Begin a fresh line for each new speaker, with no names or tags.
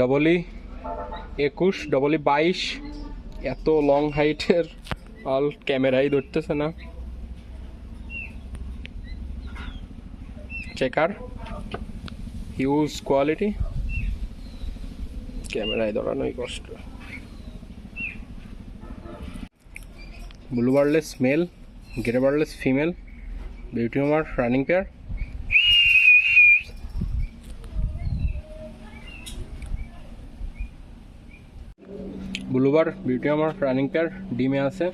ডবলই একুশ ডবলই বাইশ। এত লং হাইটের অল ক্যামেরাই ধরতেছে না। চেকার হিউজ কোয়ালিটি ক্যামেরায় ধরানোই কষ্ট। Blue barless male grey barless female beauty homer running pair blue bar beauty homer running pair ডিমে আছে